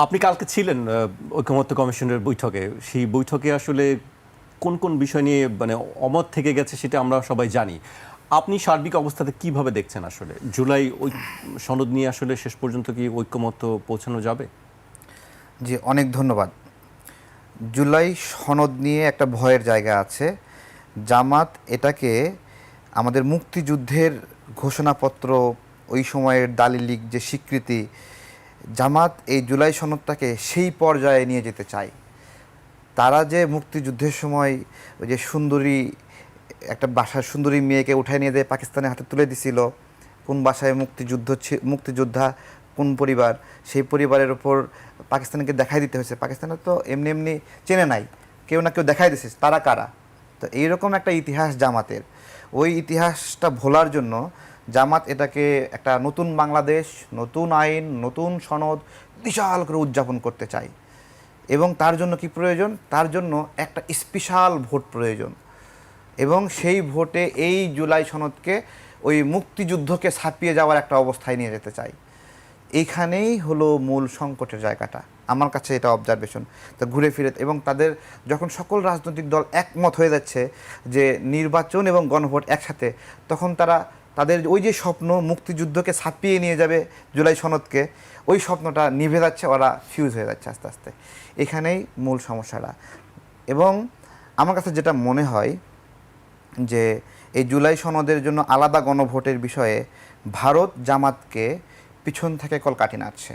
আপনি কালকে ছিলেন আহ, ঐকমত্য কমিশনের বৈঠকে। সেই বৈঠকে আসলে কোন কোন বিষয় নিয়ে মানে অমত থেকে গেছে সেটা আমরা সবাই জানি। আপনি সার্বিক অবস্থাতে কীভাবে দেখছেন আসলে? জুলাই ওই সনদ নিয়ে আসলে শেষ পর্যন্ত কি ঐক্যমত্য পৌঁছানো যাবে? জি অনেক ধন্যবাদ। জুলাই সনদ নিয়ে একটা ভয়ের জায়গা আছে। জামাত এটাকে আমাদের মুক্তিযুদ্ধের ঘোষণাপত্র ওই সময়ের দালিলিক যে স্বীকৃতি জামাত এই জুলাই সনদটাকে সেই পর্যায়ে নিয়ে যেতে চায়। তারা যে মুক্তিযুদ্ধের সময় ওই যে সুন্দরী, একটা বাসার সুন্দরী মেয়েকে উঠায় নিয়ে দিয়ে পাকিস্তানের হাতে তুলে দিছিল, কোন বাসায় মুক্তিযুদ্ধ মুক্তিযোদ্ধা, কোন পরিবার, সেই পরিবারের ওপর পাকিস্তানকে দেখাই দিতে হয়েছে। পাকিস্তানে তো এমনি এমনি চেনে নাই, কেউ না কেউ দেখাই দিছে, তারা কারা? তো এইরকম একটা ইতিহাস জামাতের। ওই ইতিহাসটা ভোলার জন্য জামাত এটাকে একটা নতুন বাংলাদেশ, নতুন আইন, নতুন সনদ বিশাল করে উদযাপন করতে চায়। এবং তার জন্য কি প্রয়োজন? তার জন্য একটা স্পেশাল ভোট প্রয়োজন। এবং সেই ভোটে এই জুলাই সনদকে, ওই মুক্তিযুদ্ধকে ছাপিয়ে যাওয়ার একটা অবস্থায় নিয়ে যেতে চাই এইখানেই হলো মূল সংকটের জায়গাটা। আমার কাছে এটা অবজারভেশন তো ঘুরে ফিরে, এবং তাদের যখন সকল রাজনৈতিক দল একমত হয়ে যাচ্ছে যে নির্বাচন এবং গণভোট একসাথে, তখন তারা তাদের ওই যে স্বপ্ন মুক্তিযুদ্ধকে ছাপিয়ে নিয়ে যাবে জুলাই সনদকে, ওই স্বপ্নটা নিভে যাচ্ছে, ওরা ফিউজ হয়ে যাচ্ছে আস্তে আস্তে। এখানেই মূল সমস্যাটা। এবং আমার কাছে যেটা মনে হয় যে এই জুলাই সনদের জন্য আলাদা গণভোটের বিষয়ে ভারত জামাতকে পিছন থেকে কলকাঠি নাড়ছে,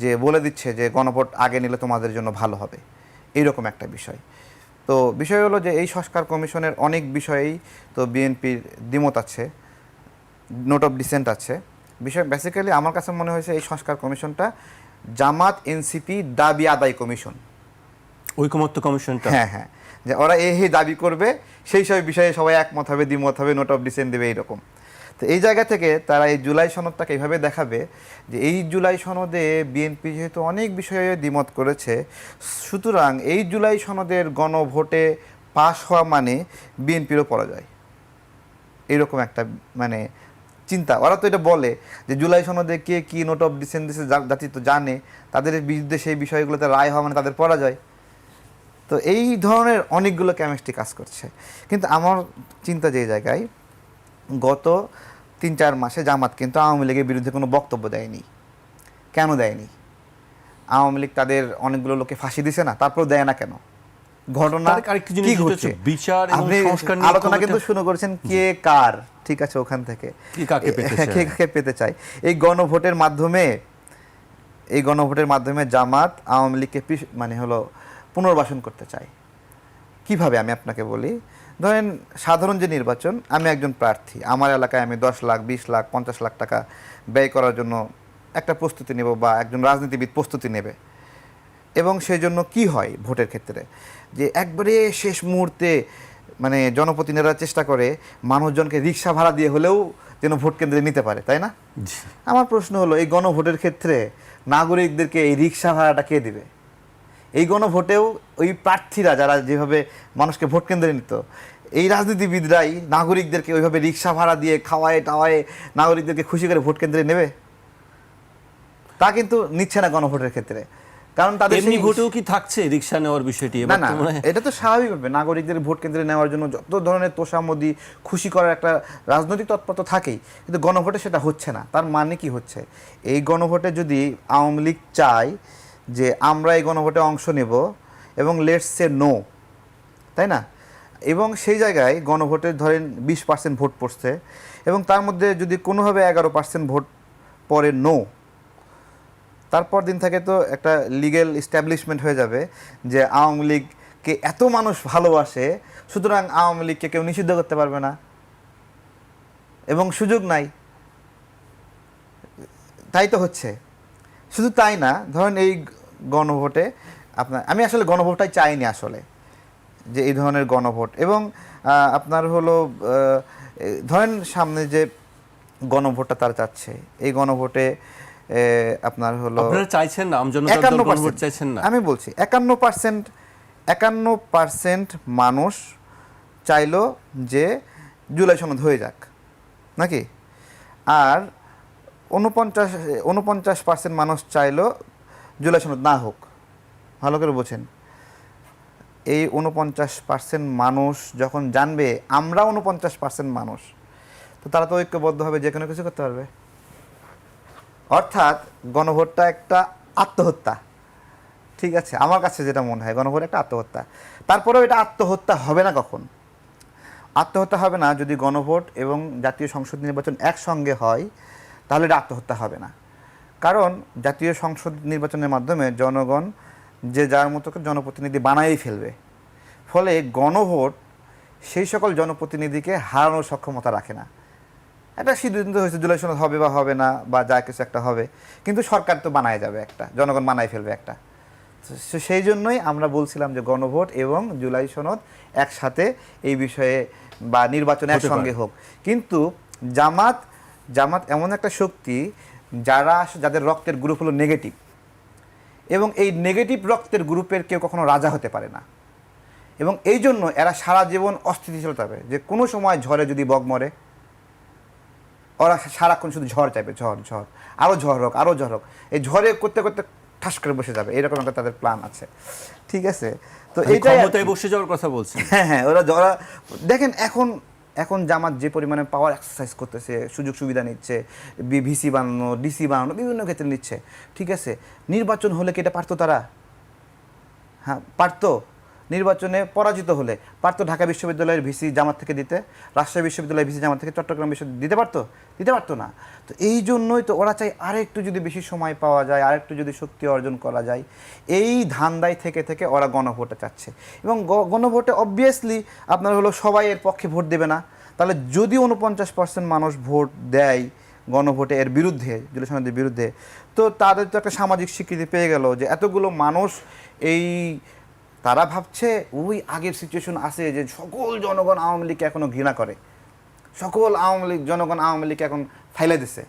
যে বলে দিচ্ছে যে গণভোট আগে নিলে তোমাদের জন্য ভালো হবে। এইরকম একটা বিষয়। তো বিষয় হলো যে এই সংস্কার কমিশনের অনেক বিষয়েই তো বিএনপির দ্বিমত আছে। নোট অফ ডিসেন্ট আছে। বিষয় বেসিক্যালি আমার কাছে মনে হয়েছে এই সংস্কার কমিশনটা জামাত এনসিপি দাবি আদায় কমিশন। ঐকমত্য কমিশনটা? হ্যাঁ হ্যাঁ। যে ওরা এই এই দাবি করবে সেই সব বিষয়ে সবাই একমত হবে দ্বিমত হবে নোট অফ ডিসেন্ট দেবে এইরকম। তো এই জায়গা থেকে তারা এই জুলাই সনদটাকে এইভাবে দেখাবে যে এই জুলাই সনদে বিএনপি যেহেতু অনেক বিষয়ে দ্বিমত করেছে সুতরাং এই জুলাই সনদের গণভোটে পাশ হওয়া মানে বিএনপিরও পরাজয়। এরকম একটা মানে চিন্তা। ওরা তো এটা বলে যে জুলাই সনদে কে কি নোট অফ ডিসেন্ট যা- জাতি তো জানে। তাদের বিরুদ্ধে সেই বিষয়গুলোতে রায় হওয়া মানে তাদের পরাজয়। তো এই ধরনের অনেকগুলো কেমিস্ট্রি কাজ করছে। কিন্তু আমার চিন্তা যে জায়গায় গত তিন চার মাসে জামাত কিন্তু আওয়ামী লীগের বিরুদ্ধে কোনো বক্তব্য দেয়নি। কেন দেয়নি? আওয়ামী লীগ তাদের অনেকগুলো লোকে ফাঁসি দিছে না তারপর দেয় না কেন? ঘটনা কি ঘটছে? বিচার আপনি আলোচনা কিন্তু শুরু করেছেন কে কার ঠিক আছে ওখান থেকে। কে কাকে পেতে চায়? এই গণভোটের মাধ্যমে এই গণভোটের মাধ্যমে জামাত আওয়ামী লীগকে মানে হলো পুনর্বাসন করতে চায়। কীভাবে আমি আপনাকে বলি? ধরেন সাধারণ যে নির্বাচন আমি একজন প্রার্থী আমার এলাকায় আমি দশ লাখ বিশ লাখ পঞ্চাশ লাখ টাকা ব্যয় করার জন্য একটা প্রস্তুতি নেব বা একজন রাজনীতিবিদ প্রস্তুতি নেবে। এবং সেই জন্য কি হয় ভোটের ক্ষেত্রে? যে একবারে শেষ মুহূর্তে মানে জনপ্রতিনিধিরা চেষ্টা করে মানুষজনকে রিক্সা ভাড়া দিয়ে হলেও যেন ভোট কেন্দ্রে নিতে পারে তাই না? আমার প্রশ্ন হলো এই গণভোটের ক্ষেত্রে নাগরিকদেরকে এই রিক্সা ভাড়াটা কে দিবে? এই গণভোটেও ওই প্রার্থীরা যারা যেভাবে মানুষকে ভোট কেন্দ্রে নিত এই রাজনীতিবিদরাই নাগরিকদেরকে ওইভাবে রিক্সা ভাড়া দিয়ে খাওয়ায় টাওয়ায় নাগরিকদেরকে খুশি করে ভোট কেন্দ্রে নেবে? তা কিন্তু নিচ্ছে না গণভোটের ক্ষেত্রে। কারণ তাদের এমনি ভোটেও কি থাকছে রিক্সা নেওয়ার বিষয়টি? না না তো এটা তো স্বাভাবিকভাবে নাগরিকদের ভোট কেন্দ্রে নেওয়ার জন্য যত ধরনের তোষামদি খুশি করার একটা রাজনৈতিক তৎপরতা থাকেই কিন্তু গণভোটে সেটা হচ্ছে না। তার মানে কি হচ্ছে? এই গণভোটে যদি আওয়ামী লীগ চায় যে আমরা এই গণভোটে অংশ নেব এবং লেটস সে নো তাই না? এবং সেই জায়গায় গণভোটে ধরেন বিশ পার্সেন্ট ভোট পড়ছে এবং তার মধ্যে যদি কোনোভাবে এগারো পার্সেন্ট ভোট পড়ে নো তারপর দিন থেকে তো একটা লিগেল এস্টাবলিশমেন্ট হয়ে যাবে যে আওয়ামী লীগকে এত মানুষ ভালোবাসে, সুতরাং আওয়ামী লীগকে কেউ নিষিদ্ধ করতে পারবে না। এবং সুযোগ নাই। তাই তো হচ্ছে। শুধু তাই না, ধরেন এই গণভোটে আপনার, আমি আসলে গণভোটটাই চাইনি আসলে, যে এই ধরনের গণভোট। এবং আপনার হলো ধরেন সামনে যে গণভোটটা তারা চাচ্ছে, এই গণভোটে আপনার হলো আপনারা চাইছেন না পার্সেন্ট। চাইছেন না। আমি বলছি একান্ন পার্সেন্ট একান্ন পার্সেন্ট মানুষ চাইলো যে জুলাই সনদ হয়ে যাক নাকি? আর উনপঞ্চাশ উনপঞ্চাশ পার্সেন্ট মানুষ চাইলো জুলাই সনদ না হোক ভালো করে বোঝেন। এই উনপঞ্চাশ পার্সেন্ট মানুষ যখন জানবে আমরা উনপঞ্চাশ পার্সেন্ট মানুষ তো তারা তো ঐক্যবদ্ধ হবে যে কোনো কিছু করতে পারবে। অর্থাৎ গণভোটটা একটা আত্মহত্যা। ঠিক আছে? আমার কাছে যেটা মনে হয় গণভোট একটা আত্মহত্যা। তারপরেও এটা আত্মহত্যা হবে না কখন? আত্মহত্যা হবে না যদি গণভোট এবং জাতীয় সংসদ নির্বাচন একসঙ্গে হয়, তাহলে এটা আত্মহত্যা হবে না। কারণ জাতীয় সংসদ নির্বাচনের মাধ্যমে জনগণ যে যার মতো জনপ্রতিনিধি বানাই ফেলবে। ফলে গণভোট সেই সকল জনপ্রতিনিধিকে হারানোর সক্ষমতা রাখে না। একটা সিদ্ধান্ত হয়েছে জুলাই সনদ হবে বা হবে না বা যা কিছু একটা হবে। কিন্তু সরকার তো বানায় যাবে একটা জনগণ বানায় ফেলবে একটা। তো সেই জন্যই আমরা বলছিলাম যে গণভোট এবং জুলাই সনদ একসাথে এই বিষয়ে বা নির্বাচন একসঙ্গে হোক। কিন্তু জামাত জামাত এমন একটা শক্তি যারা যাদের রক্তের গ্রুপ হলো নেগেটিভ। এবং এই নেগেটিভ রক্তের গ্রুপের কেউ কখনো রাজা হতে পারে না। এবং এই জন্য এরা সারা জীবন অস্থিতিশীল থাকবে যে কোনো সময় ঝড়ে যদি বগ মরে ওরা সারাক্ষণ শুধু ঝড় চাইবে ঝড় ঝড়। আরও ঝড় হোক আরও ঝড় হোক। এই ঝড়ে করতে করতে ঠাস করে বসে যাবে। এরকম একটা তাদের প্ল্যান আছে। ঠিক আছে? তো এইটাই আর বসে যাওয়ার কথা বলছেন হ্যাঁ হ্যাঁ ওরা ওরা দেখেন এখন এখন জামাত যে পরিমাণে পাওয়ার এক্সারসাইজ করতেছে সুযোগ সুবিধা নিচ্ছে ভিসি বানানো ডিসি বানানো বিভিন্ন ক্ষেত্রে নিচ্ছে। ঠিক আছে? নির্বাচন হলে কি এটা পারতো তারা? হ্যাঁ পারতো। নির্বাচনে পরাজিত হলে পারতো ঢাকা বিশ্ববিদ্যালয়ের ভিসি জামাত থেকে দিতে, রাজশাহী বিশ্ববিদ্যালয়ের ভিসি জামাত থেকে চট্টগ্রাম বিশ্ববিদ্যালয় দিতে পারতো? দিতে পারতো না। তো এই জন্যই তো ওরা চাই আরেকটু যদি বেশি সময় পাওয়া যায়, আরেকটু যদি শক্তি অর্জন করা যায়, এই ধান্দায় থেকে থেকে ওরা গণভোটে চাচ্ছে। এবং গণভোটে অবভিয়াসলি আপনার হলো সবাই এর পক্ষে ভোট দেবে না। তাহলে যদি উনপঞ্চাশ পার্সেন্ট মানুষ ভোট দেয় গণভোটে এর বিরুদ্ধে, জুলাই সনদের বিরুদ্ধে, তো তাদের তো একটা সামাজিক স্বীকৃতি পেয়ে গেল যে এতগুলো মানুষ এই তারা ভাবছে ওই আগের সিচুয়েশন আছে যে সকল জনগণ আওয়ামী লীগকে এখনও ঘৃণা করে। সকল আওয়ামী লীগ জনগণ আওয়ামী লীগকে এখন ফাইলে দিছে।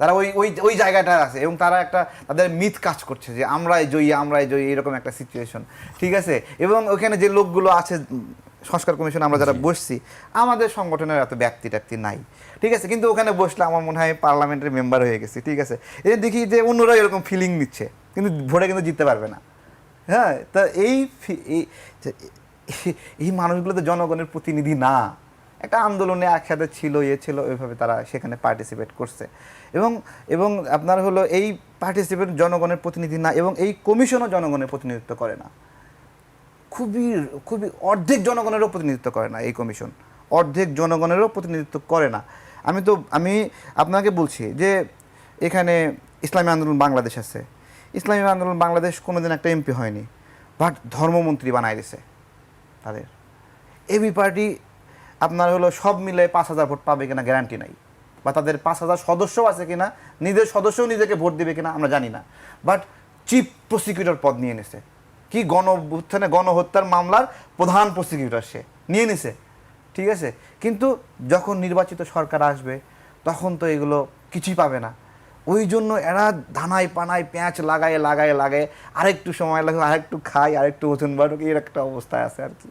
তারা ওই ওই ওই জায়গাটা আছে এবং তারা একটা তাদের মিথ কাজ করছে যে আমরাই জয়ী আমরাই জয়ী এরকম একটা সিচুয়েশন ঠিক আছে? এবং ওখানে যে লোকগুলো আছে সংস্কার কমিশন আমরা যারা বসছি আমাদের সংগঠনের এত ব্যক্তি ট্যাক্তি নাই। ঠিক আছে? কিন্তু ওখানে বসলে আমার মনে হয় পার্লামেন্টের মেম্বার হয়ে গেছি। ঠিক আছে? এই দেখি যে অন্যরা এরকম ফিলিং নিচ্ছে। কিন্তু ভোটে কিন্তু জিততে পারবে না। হ্যাঁ তা এই এই মানুষগুলো তো জনগণের প্রতিনিধি না। একটা আন্দোলনে একসাথে ছিল ইয়ে ছিল ওইভাবে তারা সেখানে পার্টিসিপেট করছে। এবং এবং আপনার হলো এই পার্টিসিপেট জনগণের প্রতিনিধি না এবং এই কমিশনও জনগণের প্রতিনিধিত্ব করে না। খুবই খুবই অর্ধেক জনগণেরও প্রতিনিধিত্ব করে না এই কমিশন অর্ধেক জনগণেরও প্রতিনিধিত্ব করে না। আমি তো, আমি আপনাকে বলছি যে এখানে ইসলামী আন্দোলন বাংলাদেশ আছে। ইসলামী আন্দোলন বাংলাদেশ কোনোদিন একটা এমপি হয়নি, বাট ধর্মমন্ত্রী বানাই দিছে তাদের। এবি পার্টি আপনার হলো সব মিলে পাঁচ হাজার ভোট পাবে কিনা গ্যারান্টি নাই, বা তাদের পাঁচ হাজার সদস্য আছে কিনা, নিজের সদস্যও নিজেকে ভোট দেবে কিনা আমরা জানি না। বাট চিফ প্রসিকিউটর পদ নিয়ে নিছে। কি গণ উত্থানে গণহত্যার মামলার প্রধান প্রসিকিউটর সে, নিয়ে নিছে, ঠিক আছে? কিন্তু যখন নির্বাচিত সরকার আসবে, তখন তো এগুলো কিছুই পাবে না। ওই জন্য এরা ধানায় পানায় পেঁয়াজ লাগায় লাগায় লাগায়, আরেকটু সময় লাগে আরেকটু খাই আরেকটু ওজন বাড়ুক এর একটা অবস্থায় আছে আর কি।